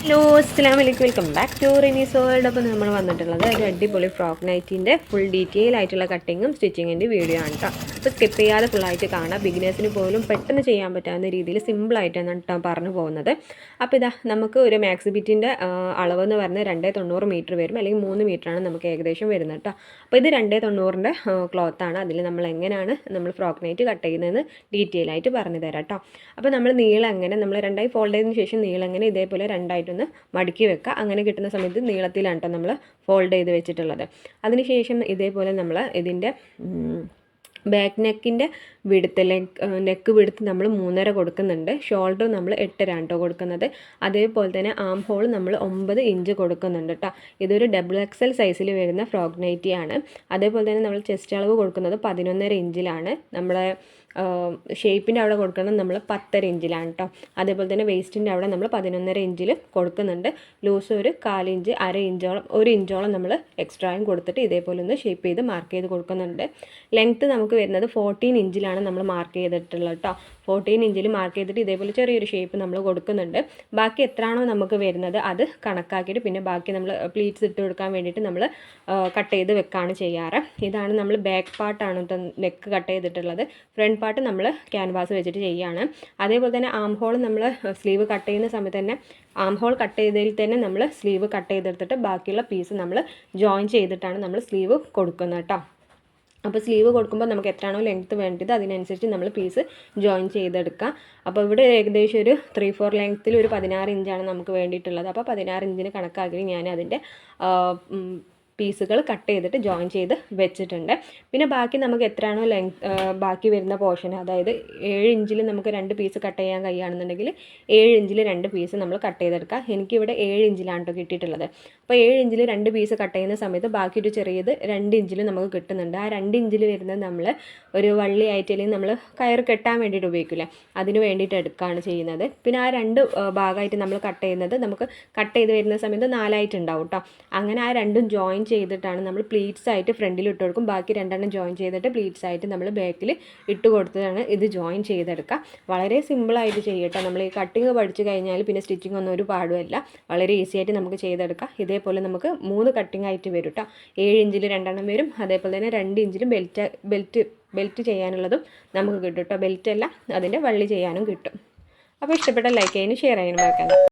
Hello അസ്സാം വലൈക്കും welcome back to Rini's world അപ്പോൾ നമ്മൾ വന്നിട്ടുള്ളത് ഒരു അടിപൊളി ഫ്രോക്ക് നൈറ്റിന്റെ ഫുൾ ഡീറ്റെയിൽ ആയിട്ടുള്ള കട്ടിങ്ങും സ്റ്റിച്ചിങ്ങിന്റെ വീഡിയോ ആണ് കേട്ടോ അപ്പോൾ സ്കിപ്പ് ചെയ്യാതെ ഫുള്ളായിട്ട് കാണാം. ബിഗിനേഴ്സിന് പോലും പെട്ടെന്ന് ചെയ്യാൻ പറ്റാവുന്ന രീതിയിൽ സിമ്പിളായിട്ടാണ് കേട്ടോ പറഞ്ഞു പോകുന്നത്. അപ്പോൾ ഇതാ നമുക്ക് ഒരു മാക്സിബിറ്റിന്റെ അളവ് എന്ന് പറഞ്ഞാൽ രണ്ടേ തൊണ്ണൂറ് മീറ്റർ വരും. അല്ലെങ്കിൽ മൂന്ന് മീറ്ററാണ് നമുക്ക് ഏകദേശം വരുന്നത് കേട്ടോ അപ്പോൾ ഇത് രണ്ടേ തൊണ്ണൂറിന്റെ ക്ലോത്താണ് അതിൽ നമ്മൾ എങ്ങനെയാണ് നമ്മൾ ഫ്രോക്ക് നൈറ്റ് കട്ട് ചെയ്യുന്നതെന്ന് ഡീറ്റെയിൽ ആയിട്ട് പറഞ്ഞു തരാം കേട്ടോ അപ്പോൾ നമ്മൾ നീളം എങ്ങനെ നമ്മൾ രണ്ടായി ഫോൾഡ് ചെയ്തതിന് ശേഷം നീളം എങ്ങനെ ഇതേപോലെ രണ്ടായിട്ടൊന്ന് മടക്കി വെക്കുക. അങ്ങനെ കിട്ടുന്ന സമയത്ത് നീളത്തിലാണ് കേട്ടോ നമ്മൾ ഫോൾഡ് ചെയ്ത് വെച്ചിട്ടുള്ളത്. അതിനുശേഷം ഇതേപോലെ നമ്മൾ ഇതിന്റെ ബാക്ക് നെക്കിന്റെ വിടുത്ത് നെക്ക് വിടുത്ത് നമ്മൾ മൂന്നര കൊടുക്കുന്നുണ്ട്. ഷോൾഡർ നമ്മൾ എട്ടര രണ്ടോ കൊടുക്കുന്നത്. അതേപോലെ തന്നെ ആം ഹോൾ നമ്മൾ ഒമ്പത് ഇഞ്ച് കൊടുക്കുന്നുണ്ട് കേട്ടോ ഇതൊരു ഡബിൾ എക്സൽ സൈസിൽ വരുന്ന ഫ്രോക്ക് ആണ്. അതേപോലെ തന്നെ നമ്മൾ ചെസ്റ്റ് അളവ് കൊടുക്കുന്നത് പതിനൊന്നര ഇഞ്ചിലാണ് നമ്മളെ ഷേപ്പിന്റെ അവിടെ കൊടുക്കുന്നത് നമ്മൾ പത്തര ഇഞ്ചിലാണ് കേട്ടോ അതേപോലെ തന്നെ വേസ്റ്റിന്റെ അവിടെ നമ്മൾ പതിനൊന്നര ഇഞ്ചിൽ കൊടുക്കുന്നുണ്ട്. ലൂസ് ഒരു കാലിഞ്ച് അര ഇഞ്ചോളം ഒരു ഇഞ്ചോളം നമ്മൾ എക്സ്ട്രായും കൊടുത്തിട്ട് ഇതേപോലെ ഒന്ന് ഷേപ്പ് ചെയ്ത് മാർക്ക് ചെയ്ത് കൊടുക്കുന്നുണ്ട്. ലെങ്ത്ത് നമുക്ക് വരുന്നത് ഫോർട്ടീൻ ഇഞ്ചിലാണ് നമ്മൾ മാർക്ക് ചെയ്തിട്ടുള്ളത് കേട്ടോ ഫോർട്ടീൻ ഇഞ്ചിൽ മാർക്ക് ചെയ്തിട്ട് ഇതേപോലെ ചെറിയൊരു ഷേപ്പ് നമ്മൾ കൊടുക്കുന്നുണ്ട്. ബാക്കി എത്രയാണോ നമുക്ക് വരുന്നത് അത് കണക്കാക്കിയിട്ട് പിന്നെ ബാക്കി നമ്മൾ പ്ലീറ്റ്സ് ഇട്ട് കൊടുക്കാൻ വേണ്ടിയിട്ട് നമ്മൾ കട്ട് ചെയ്ത് വെക്കാണ് ചെയ്യാറ്. ഇതാണ് നമ്മൾ ബാക്ക് പാർട്ടാണ് നെക്ക് കട്ട് ചെയ്തിട്ടുള്ളത്. ഫ്രണ്ട് പാർട്ട് നമ്മൾ ക്യാൻവാസ് വെച്ചിട്ട് ചെയ്യുകയാണ് അതേപോലെ തന്നെ ആം ഹോൾ നമ്മൾ സ്ലീവ് കട്ട് ചെയ്യുന്ന സമയത്ത് തന്നെ ആം ഹോൾ കട്ട് ചെയ്തതിൽ തന്നെ നമ്മൾ സ്ലീവ് കട്ട് ചെയ്തെടുത്തിട്ട് ബാക്കിയുള്ള പീസ് നമ്മൾ ജോയിൻ ചെയ്തിട്ടാണ് നമ്മൾ സ്ലീവ് കൊടുക്കുന്നത് കേട്ടോ അപ്പോൾ സ്ലീവ് കൊടുക്കുമ്പോൾ നമുക്ക് എത്രയാണോ ലെങ്ത്ത് വേണ്ടത് അതിനനുസരിച്ച് നമ്മൾ പീസ് ജോയിൻ ചെയ്തെടുക്കാം. അപ്പോൾ ഇവിടെ ഏകദേശം ഒരു ത്രീ ഫോർ ലെങ്ത്തിൽ ഒരു പതിനാറ് ഇഞ്ചാണ് നമുക്ക് വേണ്ടിയിട്ടുള്ളത്. അപ്പോൾ പതിനാറ് ഇഞ്ചിന് കണക്കാക്കി ഞാൻ അതിന്റെ പീസുകൾ കട്ട് ചെയ്തിട്ട് ജോയിൻ ചെയ്ത് വെച്ചിട്ടുണ്ട്. പിന്നെ ബാക്കി നമുക്ക് എത്രയാണോ ലെങ്ത് ബാക്കി വരുന്ന പോർഷൻ അതായത് ഏഴ് ഇഞ്ചിൽ നമുക്ക് രണ്ട് പീസ് കട്ട് ചെയ്യാൻ കഴിയുകയാണെന്നുണ്ടെങ്കിൽ ഏഴ് ഇഞ്ചിൽ രണ്ട് പീസ് നമ്മൾ കട്ട് ചെയ്തെടുക്കാം. എനിക്കിവിടെ ഏഴ് ഇഞ്ചിലാണ് കേട്ടോ കിട്ടിയിട്ടുള്ളത്. അപ്പോൾ ഏഴ് ഇഞ്ചിൽ രണ്ട് പീസ് കട്ട് ചെയ്യുന്ന സമയത്ത് ബാക്കി ഒരു ചെറിയത് രണ്ട് ഇഞ്ചിൽ നമുക്ക് കിട്ടുന്നുണ്ട്. ആ രണ്ട് ഇഞ്ചിൽ വരുന്നത് നമ്മൾ ഒരു വള്ളിയായിട്ട് അല്ലെങ്കിൽ നമ്മൾ കയർ കെട്ടാൻ വേണ്ടിയിട്ട് ഉപയോഗിക്കില്ല? അതിന് വേണ്ടിയിട്ട് എടുക്കുകയാണ് ചെയ്യുന്നത്. പിന്നെ ആ രണ്ട് ഭാഗമായിട്ട് നമ്മൾ കട്ട് ചെയ്യുന്നത് നമുക്ക് കട്ട് ചെയ്ത് വരുന്ന സമയത്ത് നാലായിട്ടുണ്ടാവും കേട്ടോ അങ്ങനെ ആ രണ്ടും ജോയിൻ ചെയ്തിട്ടാണ് നമ്മൾ പ്ലീറ്റ്സ് ആയിട്ട് ഫ്രണ്ടിൽ ഇട്ട് കൊടുക്കും. ബാക്കി രണ്ടെണ്ണം ജോയിൻ ചെയ്തിട്ട് പ്ലീറ്റ്സ് ആയിട്ട് നമ്മൾ ബാക്കിൽ ഇട്ട് കൊടുത്തതാണ് ഇത് ജോയിൻ ചെയ്തെടുക്കുക. വളരെ സിമ്പിളായിട്ട് ചെയ്യട്ടെ. നമ്മൾ ഈ കട്ടിങ് പഠിച്ചു കഴിഞ്ഞാൽ പിന്നെ സ്റ്റിച്ചിങ് ഒന്നും ഒരു പാടുമല്ല. വളരെ ഈസി ആയിട്ട് നമുക്ക് ചെയ്തെടുക്കാം. ഇതേപോലെ നമുക്ക് മൂന്ന് കട്ടിങ് ആയിട്ട് വരും കേട്ടോ ഏഴ് ഇഞ്ചിൽ രണ്ടെണ്ണം വരും. അതേപോലെ തന്നെ രണ്ട് ഇഞ്ചിലും ബെൽറ്റ് ബെൽറ്റ് ബെൽറ്റ് ചെയ്യാനുള്ളതും നമുക്ക് കിട്ടും കേട്ടോ ബെൽറ്റ് അല്ല അതിന്റെ വള്ളി ചെയ്യാനും കിട്ടും. അപ്പോൾ ഇഷ്ടപ്പെട്ട ലൈക്ക് ചെയ്യാനും ഷെയർ ചെയ്യാനും മറക്കണ്ട.